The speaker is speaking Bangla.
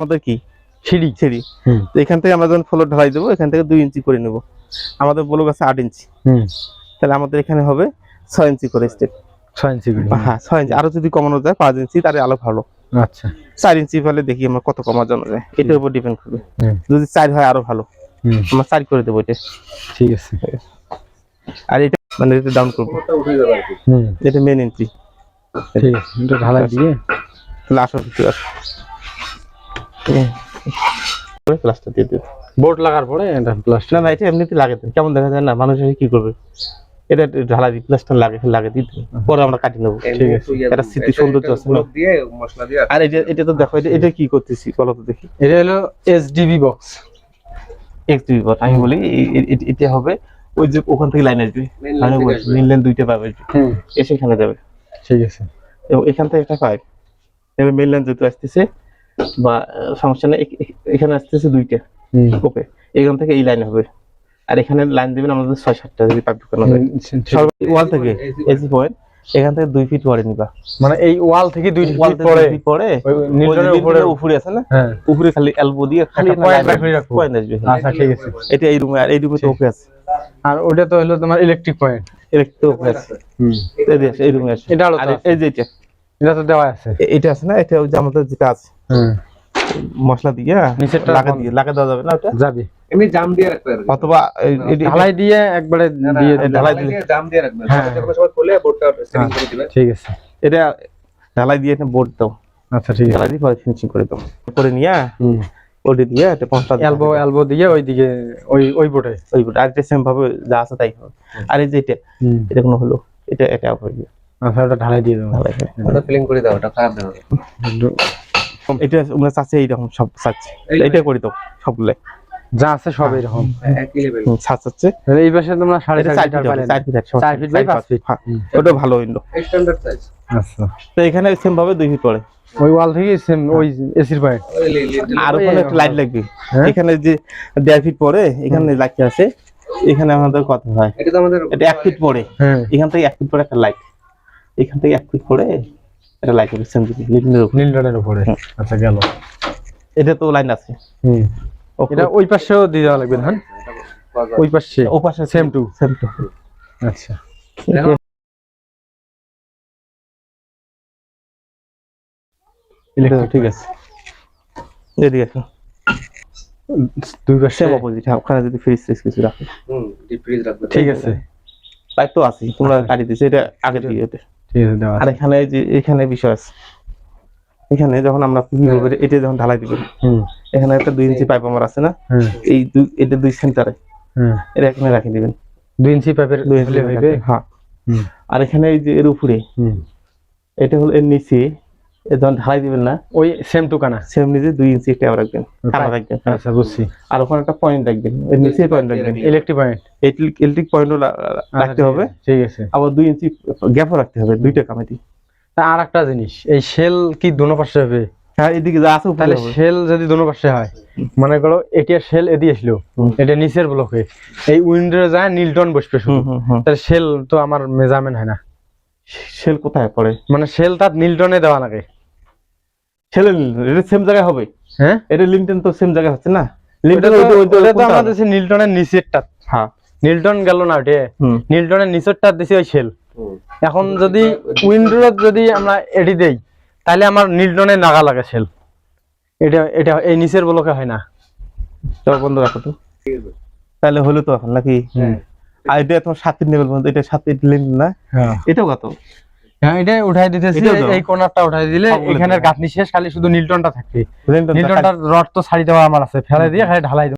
আমাদের কি? সিঁড়ি সিঁড়ি। এখান থেকে আমরা যখন ফ্লোর ঢালাই দেবো এখান থেকে দুই ইঞ্চি করে নেব। আমাদের বলো আছে আট ইঞ্চি। তাহলে আমাদের এখানে হবে ছয় ইঞ্চি করে স্টেপ ছয় ইঞ্চি হ্যাঁ ছয় ইঞ্চি। আরও যদি কমানো যায় পাঁচ ইঞ্চি তার আলো ভালো। আচ্ছা। চার ইঞ্চি ফেলে দেখি আমরা কত কমা কমানো যায়। এটার উপর ডিপেন্ড করবে। যদি চার হয় আরও ভালো। আমরা চার করে দেবো এটা। ঠিক আছে। আর এটা মানে এটা ডাউন করব। এটা মেন এন্ট্রি ঠিক আছে। এটা ঢালাই দিয়ে। তাহলে আসো আসো। প্লাস্টার দিয়ে দিও বোর্ড লাগার পরে এটা প্লাস্টার। না না এটা এমনিতে লাগে তো। কেমন দেখা যায় না মানুষ কি করবে? এটা ঢালা দিয়ে প্লাস্টার লাগে লাগে দিতে পরে আমরা কাটি নেব। ঠিক আছে। এটা স্মৃতি সৌন্দর্য আছে দিয়ে মশলা দিয়ে আর এটা এটা তো দেখো এটা এটা কি করতেছি? বলো তো দেখি। এটা হলো এসডিবি বক্স দুই বট আমি বলি এটা হবে ওই যে ওখান থেকে লাইন আসবে। আসবে। মেন লাইন দুইটা পাবে। এসে এখানে যাবে। ঠিক আছে। এবং এখান থেকে একটা পাইপ এবার মেন লাইন যেহেতু আসতেছে বা সমস্যা নেই। এ- এখানে আসতেছে দুইটা ওকে এখান থেকে এই লাইন হবে। আর এখানে লাইন দিবেন আমাদের ছয় সাতটা যদি পাইপ ঢুকানো হয়। ওয়াল থেকে এসি পয়েন্ট এখান থেকে দুই ফিট পরে নিবা। মানে এই ওয়াল থেকে দুই ওয়াল ফিট পরে। পরে। নিউটনের উপরে উপরে আছে না? হ্যাঁ। উপরে খালি এলবো দিয়ে খালি পয়েন্ট আসবে। আচ্ছা ঠিক আছে। এটা এই রুমে আর এই রুমে তো ওকে আছে। আর ওটা তো হলো তোমার ইলেকট্রিক পয়েন্ট ইলেকট্রিক ওকে আছে। হুম। এই রুমে আছে। এটা হলো আর এই যে এটা। এটা তো দেওয়া আছে। এটা আছে না? এটা ওই যে আমাদের যেটা আছে। হুম। মশলা দিয়ে নিচেরটা লাগা দিয়ে লাগা দেওয়া যাবে না ওটা? যাবি। এমনি জাম দিয়ে অথবা ঢালাই দিয়ে একবারে দিয়ে ঢালাই দিয়ে জাম দিয়ে রাখবে। হ্যাঁ। সময় খুলে বোর্ডটা সেটিং করে দিবে। ঠিক আছে। এটা ঢালাই দিয়ে বোর্ড দাও। আচ্ছা ঠিক আছে। ঢালাই দিয়ে পরে ফিনিশিং করে দাও। করে নিয়ে হুম। ওটি দিয়ে এটা পাঁচটা এলবো এলবো দিয়ে ওইদিকে ওই ওই বোটে ওই বোর্ড। আর এটা সেম ভাবে যা আছে তাই হবে। আর এই যে এটা এটা কোনো হলো? এটা এটা হয়ে গেছে আচ্ছা ওটা ঢালাই দিয়ে দেবো। ওটা ফিলিং করে দাও ওটা খারাপ দেবে এটা আমরা চাচ্ছে এইরকম সব চাচ্ছে। এই- এটা করে দাও সবগুলো যা আছে সব এরকম একই লেভেল চাচ্ছে তাহলে এই পাশে তোমরা ফিট বাই ফিট। হ্যাঁ ওটা ভালো উইন্ডো স্ট্যান্ডার্ড সাইজ আচ্ছা। তো এখানে সেম ভাবে দুই ফিট পড়ে। ওই ওয়াল থেকে সেম ওই এসির পয়েন্ট আর ওখানে একটা লাইট লাগবে। হ্যাঁ? এখানে যে দেড় ফিট পরে এখানে লাইট আছে। এখানে আমাদের কত হয়? এটা তো আমাদের এটা এক ফিট পরে হ্যাঁ। এখান থেকে এক ফিট পরে একটা লাইট এখান থেকে এক ফিট পরে একটা লাইট হবে সেম দিকে লিভিংয়ের উপরে। উপরে। আচ্ছা গেল। এটা তো লাইন আছে। হুম। এটা ওই পাশেও দিয়ে দেওয়া লাগবে হ্যাঁ? ওই পাশে ও পাশে সেম টু সেম টু আচ্ছা। ঠিক আছে। এদিকে আসো। দুই পাশে সেম অপোজিট হ্যাঁ ওখানে যদি ফ্রিজ ফ্রিজ কিছু রাখো। হুম ফ্রিজ রাখবে। ঠিক আছে। লাইট তো আছে তোমরা কাটি দিছো এটা আগে দিয়ে ঠিক আছে দেওয়া আর এখানে যে এখানে বিষয় আছে। এখানে যখন আমরা এটা যখন ঢালাই দিব হুম। এখানে একটা দুই ইঞ্চি পাইপ আমার আছে না? এই দুই এটা দুই সেন্টারে এটা এখানে রাখি দিবেন। দুই ইঞ্চি পাইপের দুই ইঞ্চি হলে হ্যাঁ। আর এখানে এই যে এর উপরে এটা হলো এর নিচে যখন ঢালাই দিবেন না। ওই সেম টুকানা? সেম নিচে দুই ইঞ্চি রাখবেন কানা রাখবেন। আচ্ছা বুঝছি। আর ওখানে একটা পয়েন্ট রাখবেন নিচে পয়েন্ট রাখবেন। ইলেকট্রিক পয়েন্ট ইলেকট্রিক পয়েন্টও রাখতে হবে। ঠিক আছে। আবার দুই ইঞ্চি গ্যাপও রাখতে হবে দুইটা কামাটি আর একটা জিনিস এই শেল কি দোনো পাশে হবে? হ্যাঁ এদিকে যা আছে তাহলে। শেল যদি দোনো পাশে হয় মনে করো এটা শেল এদিকে আসলো। এটা নিচের ব্লকে এই উইন্ডো যায় নীলটন বসবে শুধু। তাহলে শেল তো আমার মেজারমেন্ট হয় না। সেল কোথায় পড়ে? মানে শেল তার নীলটনে দেওয়া লাগে। ছেলে এটা সেম জায়গায় হবে। হ্যাঁ? এটা লিঙ্কটেন তো সেম জায়গায় হচ্ছে না। তো- ওটা তো আমাদের? দেশে নীলটনের নিচেরটা হ্যাঁ। নীলটন গেল না ওটে নীলটনের নিচেরটা দিছি ওই শেল। হুম। এখন যদি উইন্ডোর যদি আমরা এডি দেই তাহলে আমার নীলটনে নাগা লাগে শেল। এটা এটা এই নিচের ব্লকে হয় না। চলো বন্ধ রাখো তো ঠিক আছে। তাহলে হলো তো এখন নাকি? হুম। আর এটা তোমার সাতের লেভেল পর্যন্ত এটা সাতের লেভেল না? হ্যাঁ। এটাও কত? হ্যাঁ এটা উঠাই দিতেছি। এই কোণারটা উঠাই দিলে এখানের। গাঁথনি শেষ খালি শুধু নীলটনটা লিঙ্কটন নীলটনটার রড তো ছাড়ি দেওয়া আমার আছে ফেলে দিয়ে খালি ঢালাই